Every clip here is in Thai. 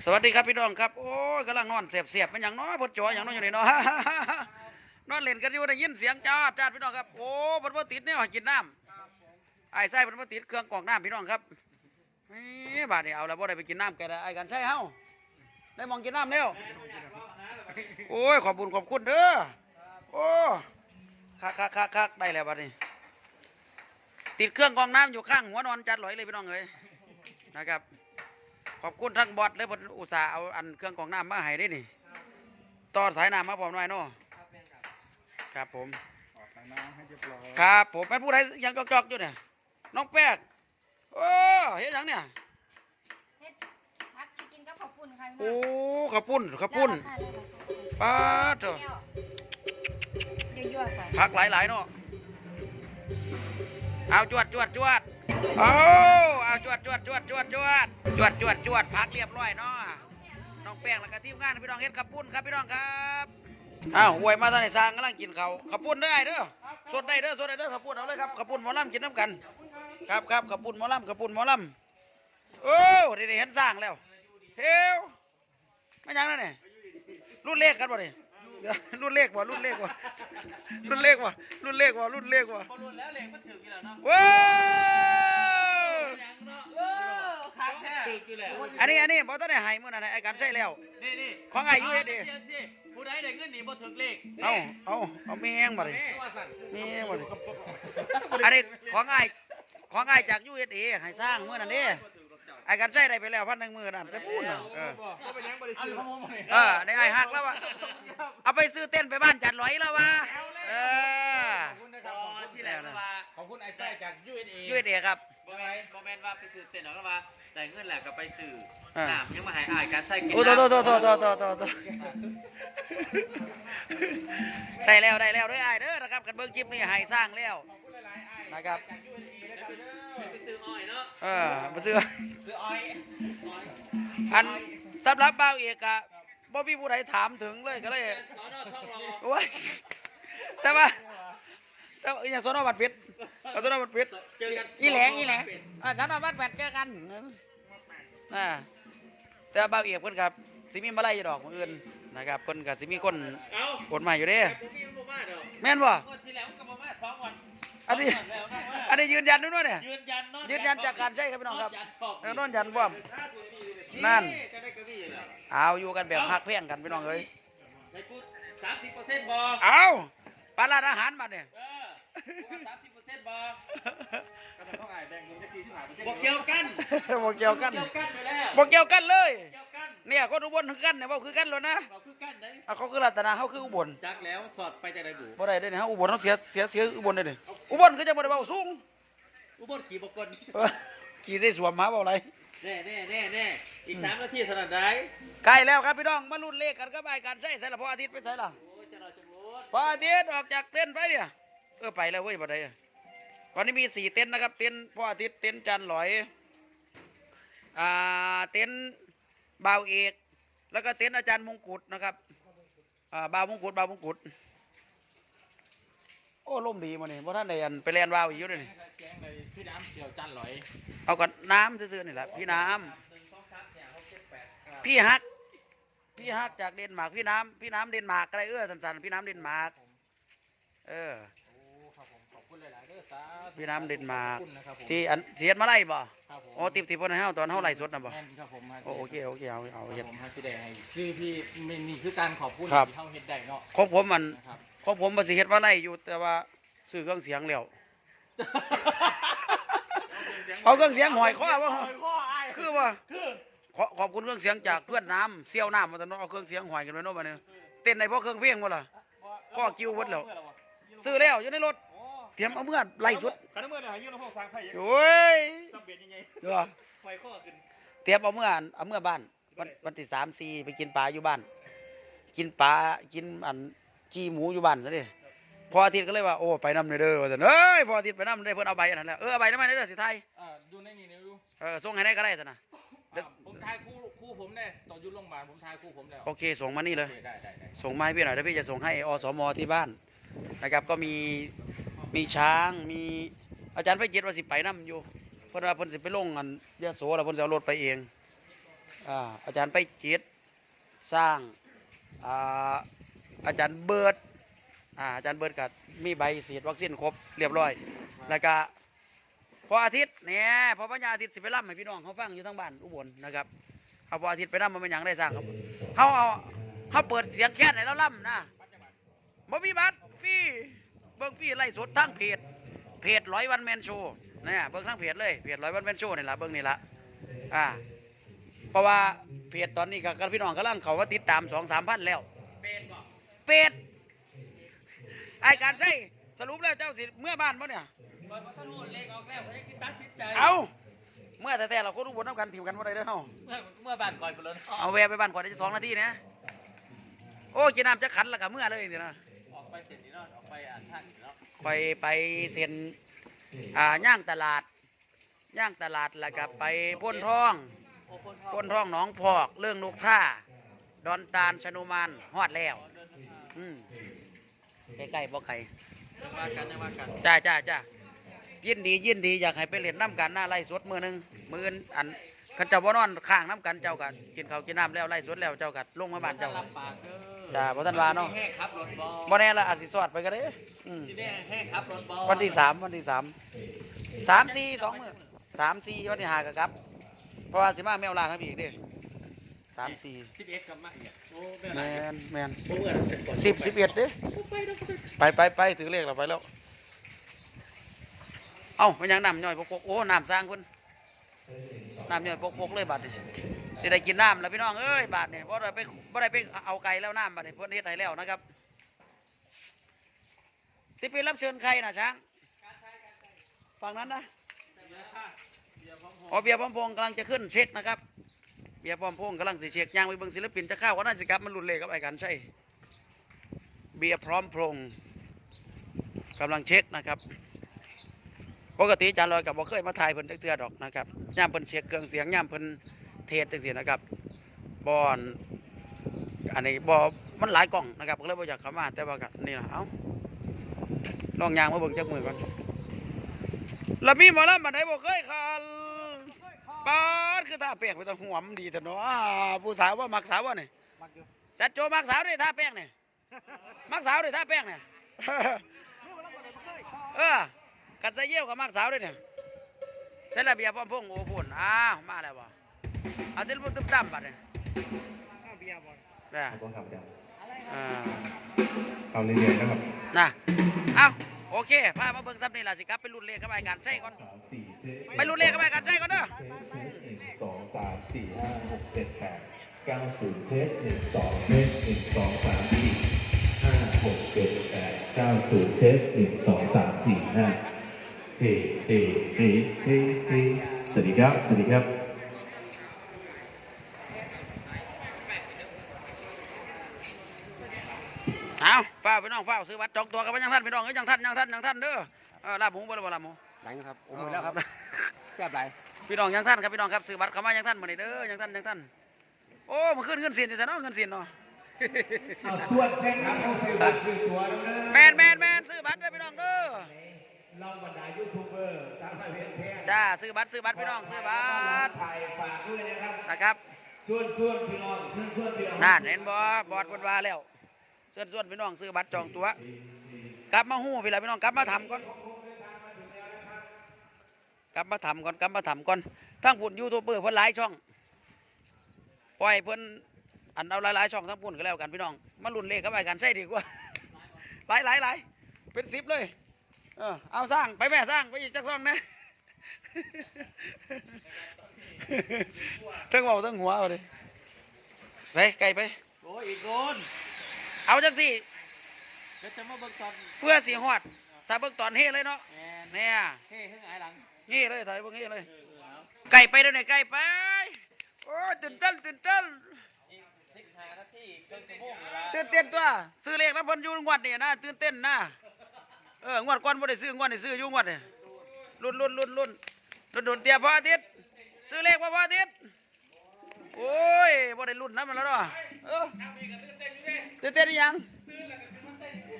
สวัสดีครับพี่น้องครับโอ้ยกำลังนอนเสียบเสียบเป็นอย่างน้อยพดจอยอย่างน้อยอยู่นี่เนาะนอนเล่นกันอยู่ได้ยินเสียงจ้าจ้าพี่น้องครับโอ้เพิ่นบ่ติดเนี่ยกินน้ำไอ้ไส้เพิ่นบ่ติดเครื่องกรองน้ำพี่น้องครับเฮ้ยบาดนี้เอาแล้วบ่ได้ไปกินน้ำกได้ไอ้กันใช่เฮ้าได้มองกินน้ำแล้วโอ้ยขอบคุณขอบคุณเด้อโอ้คักคักคักคักได้แล้วบัดนี้ ติดเครื่องกรองน้ำอยู่ข้างหัวนอนจัดลอยเลยพี่น้องเอ้ยนะครับ ขอบคุณทั้งบอสเลยเพนอุตส่าห์เอาอันเครื่องกรองน้ำมาให้ได้นี่ต่อสายน้ำมาพร้อมหน่อยเนาะครับผมออกทางน้ำให้เรียบร้อยครับผมเป็นผู้ใดยังจอกๆอยู่เนี่ยน้องแป๊กโอ้เฮ็ดหยังเนี่ยเฮ็ดพักสิกินกับข้าวปุ้นค่ะพี่โอ้น้องข้าวปุ้นข้าวปุ้นป้าดเถอะเดี๋ยวยั่วๆค่ะผักหลายๆเนาะเอาจวดจวดจวด เอาเอาจวดจวดจวดจวดจวดจวดจวดจวดพักเรียบร้อยเนาะน้องแป้งแล้วก็ทีมงานพี่น้องเฮ็ดข้าวปุ้นครับพี่น้องครับอ้าวหวยมาตอนไหนสร้างกำลังกินเขาข้าวปุ้นได้เด้อสดได้เด้อสดได้เด้อข้าวปุ้นเอาเลยครับข้าวปุ้นหมอลำกินน้ำกัน ครับครับข้าวปุ้นหมอลำข้าวปุ้นหมอลำโอ้เดี๋ยวๆเห็นสร้างแล้วเฮวไม่ยังแล้วเนี่ยรุ่นเลขกันบ่เนี่ย รุ่นเลขบ่รุ่นเลขบ่รุ่นเลขบ่รุ่นเลขบ่รุ่นเลขบ่พอรุนแล้วเหล็กมันถึกอยู่แล้วเนาะว้าวยังเนาะเออขาดแท้ถึกอยู่แล้วอันนี้อันนี้บ่ต้องได้ให้มื้อนั้นไอ้การใช้แล้วนี่นี่ของอายุเฮ็ดดิาสิผู้ใดได้เงินหนีบ่ถึกเลขเอาเอาเอาแมงบ่ดิว่าสั่นแมงบ่ดิอันนี้ของอ้ายของอ้ายจาก USA ให้สร้างมื้อนั้นเด้ ไอ้การใช้ได้ไปแล้วพันหนึ่งมื้อนั้นแต่พูดน่ะเออเอาไปยังบ่ได้ซื้อของผมนี่เออในไอ้หักแล้ววะเอาไปซื้อเต้นไปบ้านจัดร้อยแล้ววะเออขอบคุณนะครับอ๋อขอบคุณที่แรกก็ว่าขอบคุณไอ้ไส้จาก USA ยูเอเดครับบ่แม่นบ่แม่นว่าไปซื้อเต้นหรอกก็ว่าได้เงินแหละก็ไปซื้ออ่าน้ำยังมาให้อายการใช้กินโอ้โตโตโตโตโตโตโตโตได้แล้วได้แล้วด้วยไอ้ายเด้อนะครับกันเบิ่งคลิปนี้ให้สร้างแล้วขอบคุณหลายๆไอ้นะครับ ไปซื้ออ้อยเนาะเออมาซื้อ ซื้ออ้อยอันสำหรับบ่าวเอกอะบ่มีผู้ใดถามถึงเลยก็เลยสอนอทองรอโอ้ยแต่ว่าแต่ว่าอหย่างสนบัตรเพชรเอาสนบัตรเพชรเจอกันอีแหลงอีแหลงอ่าสนบัตรแปดเจอกันอ่าแต่ว่าบ่าวเอกเพิ่นครับสิมีมาไล่อยู่ดอกมื้ออื่นนะครับเพิ่นก็สิมีคนเอ้าคนมาอยู่เด้แต่ผมมีมันบ่มาดอกแม่นบ่งวดที่แล้วมันก็บ่มาสองวัน อันนี้สงวัแล้วนะว่าอันนี้ยืนยันด้วยเนาะเนี่ย ยืนยันเนาะยืนยันจากการใช้ครับพี่น้องครับยันพร้อมเออนอนยันบ่อมนั่น จะได้กระบี่เหรอเอาอยู่กันแบบฮักเพียงกันพี่น้องเอ้ยในกูสามสิบเปอร์เซ็นต์บอเอาปลาร้านอาหารบัดเนี่ย เออสามสิบเปอร์เซ็นต์บอก็ต้องอ้ายแบ่งเงินแค่45%บอกเกี่ยวกันบ่เกี่ยวกันเกี่ยวกันไปแล้วบ่เกี่ยวกันเลย เกี่ยวกันเนี่ยคนอุบลคือกันเนี่ยบ่คือกันแล้วนะ เราคือกันได้ เอาเขาคือรัตนาเขาคืออุบลจักแล้วสอดไปจากไหนบุบ่ได้เด้เนี่ยเฮาอุบลต้องเสียเสียเสียอุบลได้เด้อุบลคือจะบ่ได้เว้าสูงอุบลขี่บกลเออขี่ใส่สวมมาเว้าอะไรแน่แน่แน่แน่อีกสามนาทีเท่านั้นได้ใกล้แล้วครับพี่น้องมาลุ้นเลขกันกับไอ้การใช้ใส่ละพออาทิตย์ไปใส่ละโอ้ยจะรอจะรถพออาทิตย์ออกจากเต็นท์ไปเนี่ยเออไปแล้วเว้ยบ่ได้อะวันนี้มีสี่เต็นท์นะครับ เต็นท์พออาทิตย์เต็นท์จันทร์หลอยอ่าเต็นท์บ่าวเอก แล้วก็เต็นท์อาจารย์มงกุฎนะครับ อ่าบ่าวมงกุฎบ่าวมงกุฎโอ้ล่มดีมาเนี่ยเพราะท่านได้อันไปเรียนว่าวอีกอยู่ด้วยนี่แกงเลยพี่น้ำเสี่ยวจันหลอยเอากันน้ำซื่อๆนี่แหละพี่น้หนึ่งสองสามสี่ห้าหกเจ็ดแปดำพี่ฮัก พี่ฮักจากเดนมาร์กพี่น้ำพี่น้ำเดนมาร์กอะไรเออสันๆพี่น้ำเดนมาร์กเออโอ้ ครับผมขอบคุณหลายๆเด้อสาธุพี่น้ำเดนมาร์กขอบคุณนะครับผมที่อันเสียดมาไล่บ่ครับผมโอ้ติบติบพนให้เฮาตอนเฮาไล่สดนะบ่แม่นครับผมโอ้โอเคโอเคเอาเอาคเฮ็รับดผมฮาสิได้ให้คือพี่นี่นี่คือการขอบคุณครับ ที่เฮาเฮ็ดได้เนาะของผมมันนะครับ ของผมบ่สิเฮ็ดมาไล่อยู่แต่ว่าซื้อเครื่องเสียงแล้วเอาเครื่องเสียงหอยคอบ่ข้ออ้ายคือบ่ขอขอบคุณเครื่องเสียงจากเพื่อนน้ำเซี่ยวน้ำมาตอนนั้นเอาเครื่องเสียงหอยกันไว้เนาะบัดนี้เต้นได้เพราะเครื่องเพลงบ่ล่ะข้อกิ้วเบิดแล้ว ซื้อแล้วอยู่ในรถ เตรียมเอาเมื่อไล่สดคันเมื่อไหร่ยืนลำโพงสร้างไผ่โอ้ยซับเบียดยังไงเด้อไฟข้อขึ้นเตรียมเอาเมื่อเอาเมื่อบ้านวันวันที่สามสี่ไปกินปลาอยู่บ้าน กินปลากินอันจีหมูอยู่บ้านซะดิพออาทิตย์ก็เลยว่าโอ้ไปนำเด้อว่าซั่นเอ้ยพออาทิตย์ไปนำได้เพิ่นเอาใบอันนั้นแล้วเออเอาใบนั้นมาเด้อสิไทยอ่าดูในนี่นะดูเออส่งให้ได้ก็ได้ซั่นน่ะอ่าผมทายคู่คู่ผมได้ตอนอยุ่โรงพยาบาลผมทายคู่ผมแล้วโอเคส่งมานี่เลยโอคได้ได้ได้ส่งมาให้พี่หน่อยเดี๋ยวพี่จะส่งให้อสมที่บ้านนะครับก็มี มีช้างมีอาจารย์ไฟเจ็ดว่าสิไปนํอยู่เพิ่นว่าเพิ่นสิไปลงอันยะโสแล้วเพิ่นจะเอารถไปเองอ่าอาจารย์ไปจิตสร้างอ่าอาจารย์เบิร์ดอ่าอาจารย์เบิร์ดก็มีใบฉีดวัคซีนครบเรียบร้อย แล้วก็พออาทิตย์เนี่ยพอพญาอาทิตย์สิไปร่ำให้พี่น้องเขาฟังอยู่ทั้งบ้านอุบลนะครับเอาพออาทิตย์ไปร่ำมันเป็นหยังได้สร้างครับเขาเอาเขาเปิดเสียงแค่ไหนแล้วร่ำนะบ่มีบัตรฟรี บิ่งฟรีไล่สดทั้งเพจเพจร้อยวันแมนโชว์เนี่ยเบิ่งทั้งเพจเลยเพจร้อยวันแมนโชว์นี่ละเบิ่งนี่ละอ่าเพราะว่าเพจตอนนี้ก็กับพี่น้องกำลังเขาว่าติดตามสองสามพันแล้วเป็นบอกเป็ดไอการใช่สรุปแล้วเจ้าสิเมื่อบ้านปะเนี่ยบอลพัทลุงเล็กออกแล้วเขาจะคิดตัดสินใจเอาเมื่อแต่แต่เราคนอุบลน้ำกันถิ่มกันบ่ได้เด้อเฮาเมื่อเมื่อบ้านก่อนคนละเอาแวะไปบ้านก่อนได้สองนาทีนะโอ้กินน้ำจะขันแล้วก็เมื่อเลยสินะออก ไปเสร็จนี่เนาะออกไปอ่านท่านเนาะไปไปเซ็นอ่าย่างตลาดย่างตลาดแล้วก็ไปพ่นท้องโอ้คนพ่นท้องหนองพอก เรื่องนกท่า ดอนตาลชนุมานฮอดแล้วอืมใกล้ๆบ่ไกลยังว่ากันยังว่ากันจ้าจ้าจ้ายินดียินดีอยากให้ไปเล่นน้ำกันหน้าไล่สดมือหนึ่งมืออนอันขันเจ้าบ่นอนข้างน้ำกันเจ้ากันกินข้าวกินน้ำแล้วไล่สดแล้วเจ้ากันลงมาบ้านเจ้ารับปากเด้อ จ้าบ่ทันว่าเนาะแห้งครับรถบอลบ่แน่ละอาจสิสอดไปก็ได้อืมที่นี่แห้งครับรถบอลวันที่สามวันที่สามสามสี่สองมือสามสี่วันที่ห้าก็ครับ เพราะว่าสิมาแมวลาทั้งปีอีกเด้สามสี่สิบเอ็ดกับมาอีกโอ้ไม่แมไรนแมนเมื่อเป็นก่อนสิบสิบเอ็ดเด้ไปไปไปถือเลขเราไปแล้ว เอ้ามันยังน้ำย่อยปกๆโอ้น้ำสร้างเพิ่นน้ำย่อยปกๆเลยบาดนี่ สิได้กินน้ำแล้วพี่น้องเอ้ยบาดนี่ยบ่ได้ไปบ่ได้ไปเอาไก่แล้วน้ำบาดนี่เพิ่นเฮ็ดให้แล้วนะครับ สิไปรับเชิญใครนะช้างฝั่งนั้นนะอ๋อเบียร์พร้อมพงกำลังจะขึ้นเช็คนะครับ เบียร์พร้อมพงกำลังสิเช็คย่างไปเบิ่งศิลปินจะเข้าก็น่าสิกลับมันรุนเลกับไอ้กันใช่เบียร์พร้อมพงกำลังเช็คนะครับปกติจารย์ลอยกับบ่เคยมาถ่ายเพิ่นเทื่อดอกนะครับย่ามเพิ่นเช็คเครื่องเสียงย่ามเพิ่น เทศจังซี่นะครับบอนอันนี้บ่มันหลายกล่องนะครับก็เลยบ่อยากเข้ามาแต่ว่าก็นี่ล่ะเอ้าลองยางมาเบิ่งจักมือก่อนแล้วมีหมอลำบันไดบ่เคยคันปาดคือท่าแป้งไปตะหวมดีแต่เนาะผู้สาวว่ามักสาวว่านี่จัดโจมักสาวด้วยท่าแป้งนี่มักสาวด้วยท่าแป้งนี่ยเออกันใส่เยี่ยวกับมากสาวด้วยเนี่ยเสร็จแล้วเบียร์พร้อมพงโอ้พุ่นอ้าวมาแล้วบ่ เอาสิลปุ่นตุ้มตั้มบัดเนี่ยเนี่ยต้องทำกันอ่าเอาเรื่อยๆนะครับนะเอาโอเคพามาเบิ่งซ้ำนี่ล่ะสิครับไปรุ่นเลขกับไอ้การใช้ก่อน สามสี่เทสไปรุ่นเลขกับไอ้การใช้ก่อนเด้อ เทสเทสหนึ่งสองสามสี่ห้าหกเจ็ดแปดเก้าศูนย์เทสหนึ่งสองเทสหนึ่งสองสามสี่ห้าหกเจ็ดแปดเก้าศูนย์เทสหนึ่งสองสามสี่ห้าเฮ้เฮ้เฮ้เฮ้เฮ้สวัสดีครับสวัสดีครับ เอาฝ้าว พี่น้องฝ้าวซื้อบัตรจองตัวกับยังท่านพี่น้องเอ้ยยังท่านยังท่านยังท่านเด้อเออลาบหมูบ่ล่ะบ่ลาบหมูหลังครับโอ้มือแล้วครับแซ่บหลายพี่น้องยังท่านครับพี่น้องครับซื้อบัตรเข้ามายังท่านมื้อนี้เด้อยังท่านยังท่านโอ้มันขึ้นเงินเสียนอยู่ซะเนาะเงินเสียนเนาะเอาส่วนแฟนคลับเขาซื้อบัตรซื้อตั๋วแล้วเด้อแมนแมนแมนซื้อบัตรเด้อพี่น้องเด้อเราบรรดายูทูบเบอร์สามพันเพจแท้จ้าซื้อบัตรซื้อบัตรพี่น้องซื้อบัตรถ่ายฝากด้วยนะครับนะครับส่วนส่วนพี่น้องส่วนส่วนพี่น้องนั่นเห็นบ่บอดบนว่าแล้ว เชิญชวนพี่น้องซื้อบัตรจองตัว กลับมาหู้พี่ละพี่น้องกลับมาทำก่อนกลับมาทำก่อนกลับมาทำก่อนทั้งพุ่นยูทูบเบอร์เพิ่นหลายช่องปล่อยเพิ่นอันเอาหลายๆช่องทั้งพุ่นก็แล้วกันพี่น้องมาลุ้นเลขเข้าไปกันใช่ดีกว่าหลายหลายหลายเป็นสิบเลย เออเอาสร้างไปแม่สร้างไปอีกจักซ่องนะทั้งเบาทั้งหัวเอาเลยไปไกลไปโอ้ยอีกโดน เอาจังสิเดี๋ยวจะมาเบิ่งตอนเพื่อสีหอด ถ้าเบิ่งตอนเฮ้เลยเนาะแอนเนี่ยเฮ้ยเฮ้ยไงหลังเฮ้เลยถ่ายเบิ่งเฮ้เลยเออเออเอาไก่ไปเดี๋ยวนี้ไก่ไปโอ้ยตื่นเต้นตื่นเต้นอีกสิบห้านาทีเกินชั่วโมงเวลาตื่นเต้นตัวซื้อเลขน้ำเพันอยูงวดนี่นะตื่นเต้นนะเอองวดก่อนบ่ได้ซื้องวดนี่ซื้ออยู่งวดนี่รุ่นรุ่นรุ่นรุ่นรุ่นรุ่นเตียพระอาทิตย์ซื้อเลขพระอาทิตย์โอ้ยบ่ได้รุ่นน้ำมันแล้วเนาะ เออตื่นเต้นอีหยัง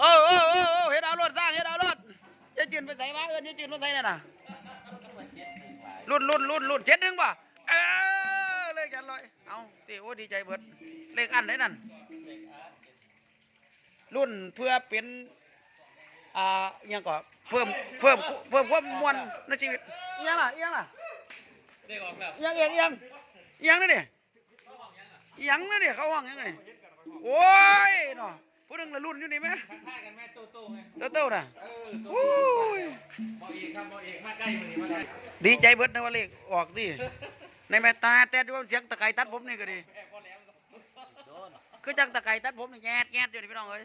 เออเออเออเออเฮ็ดเอารถสร้างเฮ็ดเอารถยายจืนไปใส่มาเอิ้นยายจืนมาใส่นั่นน่ะรุ่นรุ่นรุ่นรุ่นเจ็ดหนึ่งป่ะเออเลขจารย์ลอยเอาตีโอ้ดีใจเบิดเลขอันได้นั่นรุ่นเพื่อเป็นอ่าอิหยังก็เพิ่มเพิ่มเพิ่มความมวลในชีวิตอิหยังล่ะอิหยังล่ะเด็กออกแบบอิหยังเอียงอิหยัง อิหยังนี่ดิอิหยังนี่ดิเขาห้องอิหยังนี่โอ้ยเนาะผู้หนึงละรุ่นอยู่นี่ไหมทักทายกันแม่โตโต้ไงเต้าเต้าน่ะเออโตโอ้ยบอเอกครับบอเอกมาใกล้มือนี้มาใกล้ดีใจเบิดนะว่าเลขออกดิในแม่ตาแต่ดูว่าเสียงตะไคร้ตัดผมนี่ก็ดีคือจังตะไคร้ตัดผมนี่แงดแงดอยู่นี่พี่น้องเอ้ย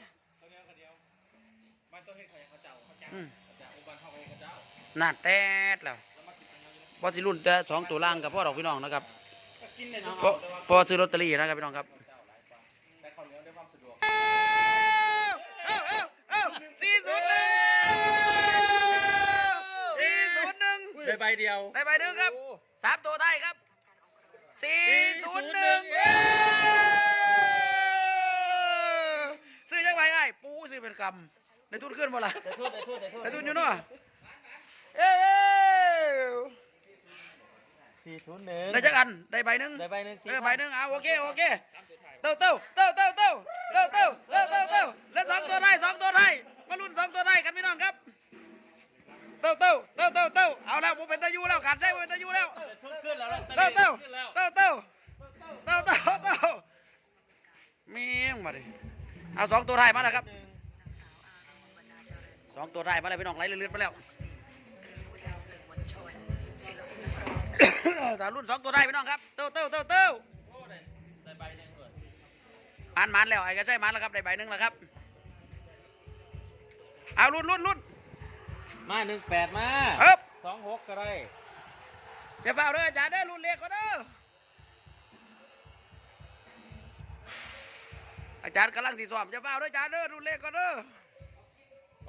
มันต้องให้ใครเขาเจ้าเขาเจ้าอืม เขาเจ้าอุบันเขาเองเขาเจ้าหน้าแตดแล้วบอสิรุ่นแต่สองตัวล่างกับพ่อดอกพี่น้องนะครับ ก็กินเลยเนาะเพราะพอซื้อลอตเตอรี่นะครับพี่น้องครับแต่ข้าวเหนียวได้ความสะดวกเอ้าเอ้าเอ้าสี่ศูนย์หนึ่งสี่ศูนย์หนึ่งได้ใบเดียวได้ใบหนึ่งครับสามตัวได้ครับสี่ศูนย์หนึ่งซื้อยังไงไอ้ปูซื้อเป็นกำในทุนขึ้นบ่ล่ะได้ทุนได้ทุนได้ทุนในทุนอยู่เนาะเอ้ย สี่ศูนย์หนึ่งได้จักอันได้ใบหนึ่งได้ใบหนึ่งเออใบหนึ่งเอาโอเคโอเคเต้าเต้าเต้าเต้าเต้าเต้าเต้าเต้าเต้าเต้าแล้วสองตัวได้สองตัวได้มาลุ้นสองตัวได้กันพี่น้องครับเต้าเต้าเต้าเต้าเต้าเอาแล้วผมเป็นตายูแล้วขาดใช่ผมเป็นตายูแล้วทุนขึ้นแล้วเต้าเต้าขึ้นแล้วเต้าเต้าเต้าเต้าเต้าเมียงมาดิเอาสองตัวได้มาแล้วครับสองตัวได้มาแล้วพี่น้องไหลเลือดมาแล้ว แต่รุ่นสองตัวได้พี่น้องครับเต้าเต้าเต้าเต้าโอ้ได้ได้ใบหนึ่งเลยมันมันแล้วไอ้ก็ใช่มันแล้วครับได้ใบหนึ่งแล้วครับเอารุ่นรุ่นรุ่นมาหนึ่งแปดมาเอ๊บสองหกก็ได้อย่าเฝ้าเด้ออาจารย์เด้อรุ่นเล็กก็เด้ออาจารย์กำลังสีสอมอย่าเฝ้าเด้ออาจารย์เด้อรุ่นเล็กก็เด้อ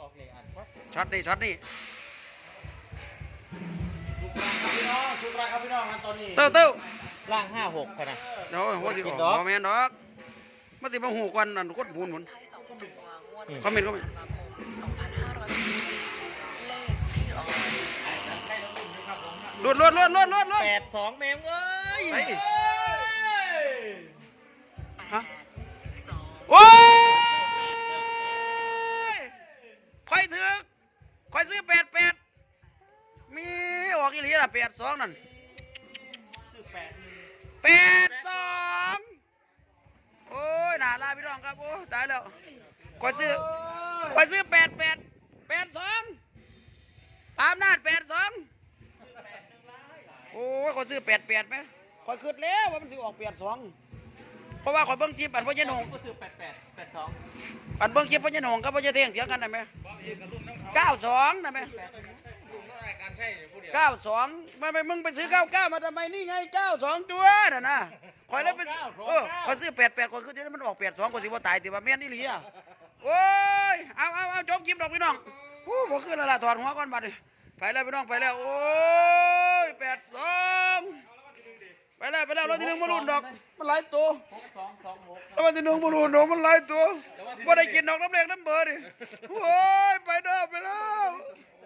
ออกเลยอันครับช็อตนี่ช็อตนี่ชุบราครับ พี่น้องชุบราครับพี่น้องนะตอนนี้เต้าเต้าล่างห้าหกพะนะเดี๋ยวหัวสิกิบนอดอกกแม่นดอกมันสิมาหูกวันนั่นคนพูนหมุนคอมเมนต์คอมเมนต์รุ่นรุ่นรุ่นรุ่นรุ่นรุ่นแปดสองเมมเอ้ยไปฮะโอ้ แปดสองนั่นซื้อแปดหนึ่งแปดสองโอ้ยน่าลาพี่น้องครับโอ้ตายแล้วคอยซื้อคอยซื้อแปดแปดแปดสองอำนาจแปดสองโอ้ยคอยซื้อแปดแปดไหมคอยคืดแล้วว่ามันสิออกแปดสองเพราะว่าคอยเบิ้งจีบอันพ่อเจนงก็ซื้อแปดแปดแปดสองอันเบิ้งคลิปพ่อเจนงกับพ่อเจเทียงเถียงกันได้ไหมเก้าสองได้ไหมลุงน้องราย การใช่ผู้เดียวเก้าสองไม่ไม่มึงไปซื้อเก้าเก้ามาทำไมนี่ไงเก้าสองตัวน่ะนะคอยแล้วไปซื้อเออคอยซื้อแปดแปดคอยคือที่มันออกแปดสองคอยสิว่าตายติว่าแม่นนี่หลีอะโอ้ยเอาเอาเอาจบคลิปดอกพี่น้องผู้บ่ขึ้นแล้วล่ะถอดหัวก่อนบัดนี้ไปแล้วพี่น้องไปแล้วโอ้ยแปดสองไปแล้วไปแล้วรถที่หนึ่งมาลุ้นดอกมันหลายตัวหกสองสองหกแล้วมันที่หนึ่งมาลุ้นดอกมันหลายตัวบ่ได้กินดอกน้ำแดงน้ำเบอร์ดิโอ้ยไปเด้อไปแล้ว